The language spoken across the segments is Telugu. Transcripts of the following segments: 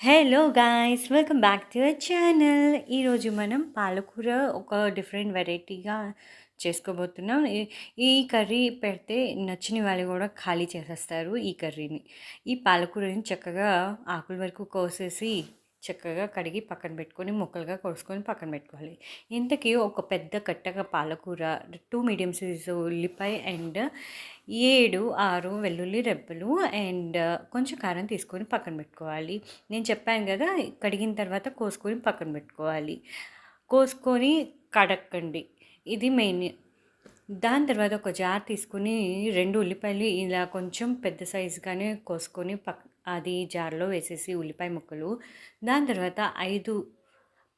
Hello guys welcome back to our channel ఈరోజు మనం పాలకూర ఒక డిఫరెంట్ వెరైటీగా చేసుకోబోతున్నాం. ఈ కర్రీ పెడితే నచ్చిన వాళ్ళు కూడా ఖాళీ చేసేస్తారు ఈ కర్రీని. ఈ పాలకూరని చక్కగా ఆకుల వరకు కోసేసి చక్కగా కడిగి పక్కన పెట్టుకొని ముక్కలుగా కోసుకొని పక్కన పెట్టుకోవాలి. ఇంతకీ ఒక పెద్ద కట్టగా పాలకూర టూ మీడియం సైజ్ ఉల్లిపాయ అండ్ ఏడు ఆరు వెల్లుల్లి రెబ్బలు అండ్ కొంచెం కారం తీసుకొని పక్కన పెట్టుకోవాలి. నేను చెప్పాను కదా కడిగిన తర్వాత కోసుకొని పక్కన పెట్టుకోవాలి. కోసుకొని కడక్కండి. ఇది మెయిన్. దాని తర్వాత ఒక జార్ తీసుకుని రెండు ఉల్లిపాయలు ఇలా కొంచెం పెద్ద సైజుగానే కోసుకొని పక్ అది జార్లో వేసేసి ఉల్లిపాయ ముక్కలు. దాని తర్వాత ఐదు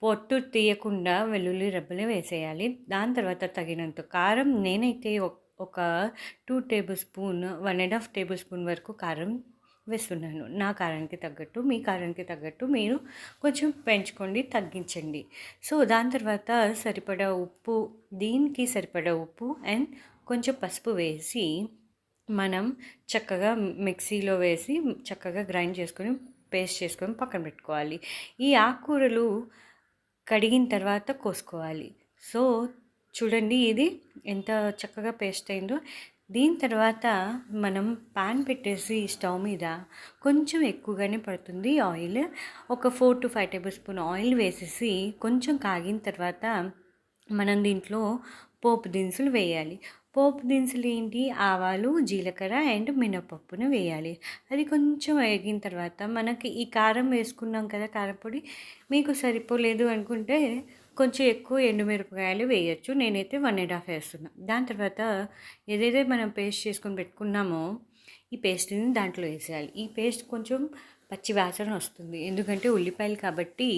పొట్టు తీయకుండా వెల్లుల్లి రెబ్బలు వేసేయాలి. దాని తర్వాత తగినంత కారం నేనైతే ఒక- ఒక two tablespoon one and half tablespoon వరకు కారం వేస్తున్నాను. నా కారానికి తగ్గట్టు మీ కారానికి తగ్గట్టు మీరు కొంచెం పెంచుకోండి తగ్గించండి. సో దాని తర్వాత సరిపడా ఉప్పు దీనికి సరిపడా ఉప్పు అండ్ కొంచెం పసుపు వేసి మనం చక్కగా మిక్సీలో వేసి చక్కగా గ్రైండ్ చేసుకొని పేస్ట్ చేసుకొని పక్కన పెట్టుకోవాలి. ఈ ఆకుకూరలు కడిగిన తర్వాత కోసుకోవాలి. సో చూడండి ఇది ఎంత చక్కగా పేస్ట్ అయిందో. దీని తర్వాత మనం పాన్ పెట్టేసి స్టవ్ మీద కొంచెం ఎక్కువగానే పడుతుంది ఆయిల్. ఒక four to five tablespoon oil వేసేసి కొంచెం కాగిన తర్వాత మనం దీంట్లో పోపు దినుసులు వేయాలి. పోపు దినుసులు ఏంటి? ఆవాలు జీలకర్ర అండ్ మినపప్పును వేయాలి. అది కొంచెం వేగిన తర్వాత మనకి ఈ కారం వేసుకున్నాం కదా కారపొడి మీకు సరిపోలేదు అనుకుంటే కొంచెం ఎక్కువ ఎండుమిరపకాయలు వేయచ్చు. నేనైతే వన్ అండ్ హాఫ్ వేస్తున్నా. దాని తర్వాత ఏదైతే మనం పేస్ట్ చేసుకొని పెట్టుకున్నామో ఈ పేస్ట్ని దాంట్లో వేసేయాలి. ఈ పేస్ట్ కొంచెం పచ్చి వాసన వస్తుంది. ఎందుకంటే ఉల్లిపాయలు కాబట్టి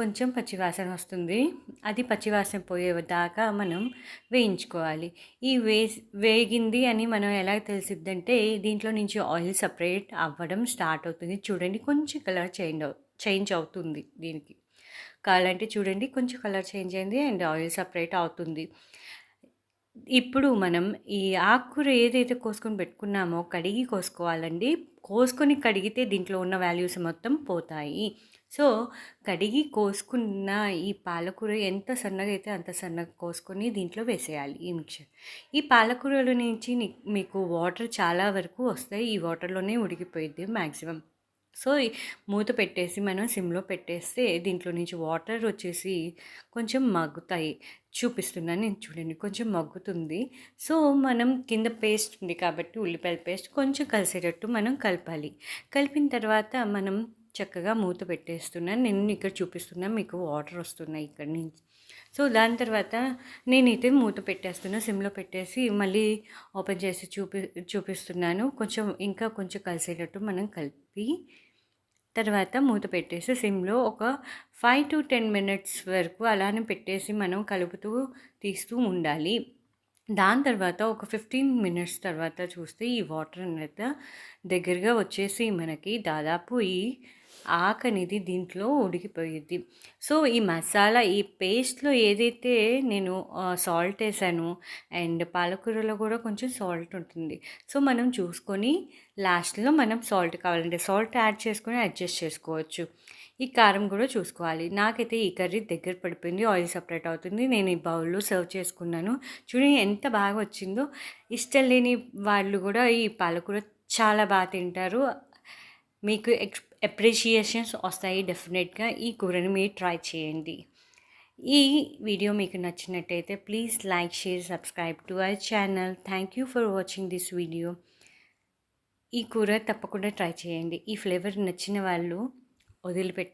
కొంచెం పచ్చివాసన వస్తుంది. అది పచ్చివాసన పోయేదాకా మనం వేయించుకోవాలి. ఈ వే వేగింది అని మనం ఎలా తెలిసిద్దంటే దీంట్లో నుంచి ఆయిల్ సపరేట్ అవ్వడం స్టార్ట్ అవుతుంది. చూడండి కొంచెం కలర్ చేంజ్ అవు చేంజ్ అవుతుంది దీనికి. కావాలంటే చూడండి కొంచెం కలర్ చేంజ్ అయింది అండ్ ఆయిల్ సపరేట్ అవుతుంది. ఇప్పుడు మనం ఈ ఆకుకూర ఏదైతే కోసుకొని పెట్టుకున్నామో కడిగి కోసుకోవాలండి. కోసుకొని కడిగితే దీంట్లో ఉన్న వాల్యూస్ మొత్తం పోతాయి. సో కడిగి కోసుకున్న ఈ పాలకూర ఎంత సన్నగా అయితే అంత సన్నగా కోసుకొని దీంట్లో వేసేయాలి ఈ మిక్చర్. ఈ పాలకూరలో నుంచి మీకు వాటర్ చాలా వరకు వస్తాయి. ఈ వాటర్లోనే ఉడికిపోయింది మ్యాక్సిమం సో మూత పెట్టేసి మనం సిమ్లో పెట్టేస్తే దీంట్లో నుంచి వాటర్ వచ్చేసి కొంచెం మగ్గుతాయి. చూపిస్తున్నాను నేను చూడండి. కొంచెం మగ్గుతుంది. సో మనం కింద పేస్ట్ ఉంది కాబట్టి ఉల్లిపాయల పేస్ట్ కొంచెం కలిసేటట్టు మనం కలపాలి. కలిపిన తర్వాత మనం చక్కగా మూత పెట్టేస్తున్నాను నేను ఇక్కడ చూపిస్తున్నా మీకు వాటర్ వస్తున్నాయి ఇక్కడ నుంచి. సో దాని తర్వాత నేనైతే మూత పెట్టేస్తున్నా సిమ్లో పెట్టేసి మళ్ళీ ఓపెన్ చేసి చూపి చూపిస్తున్నాను. కొంచెం ఇంకా కొంచెం కలిసేటట్టు మనం కలిపి తర్వాత మూత పెట్టేసి సిమ్లో ఒక ఫైవ్ టు టెన్ మినిట్స్ వరకు అలానే పెట్టేసి మనం కలుపుతూ తీస్తూ ఉండాలి. దాని తర్వాత ఒక ఫిఫ్టీన్ మినిట్స్ తర్వాత చూస్తే ఈ వాటర్ అనేది దగ్గరగా వచ్చేసి మనకి దాదాపు ఈ ఆకు అనేది దీంట్లో ఉడికిపోయింది సో ఈ మసాలా ఈ పేస్ట్లో ఏదైతే నేను సాల్ట్ వేసాను అండ్ పాలకూరలో కూడా కొంచెం సాల్ట్ ఉంటుంది. సో మనం చూసుకొని లాస్ట్లో మనం సాల్ట్ కావాలంటే సాల్ట్ యాడ్ చేసుకొని అడ్జస్ట్ చేసుకోవచ్చు. ఈ కారం కూడా చూసుకోవాలి. నాకైతే ఈ కర్రీ దగ్గర పడిపోయింది ఆయిల్ సపరేట్ అవుతుంది. నేను ఈ బౌల్లో సర్వ్ చేసుకున్నాను. చూడండి ఎంత బాగా వచ్చిందో. ఇష్టం లేని వాళ్ళు కూడా ఈ పాలకూర చాలా బాగా తింటారు. మీకు ఎక్స్ అప్రిషియేషన్స్ వస్తాయి డెఫినెట్గా ఈ కూరని మీరు ట్రై చేయండి. ఈ వీడియో మీకు నచ్చినట్టయితే please like share subscribe to our channel thank you for watching this video ఈ కూర తప్పకుండా ట్రై చేయండి. ఈ ఫ్లేవర్ నచ్చిన వాళ్ళు వదిలిపెట్టి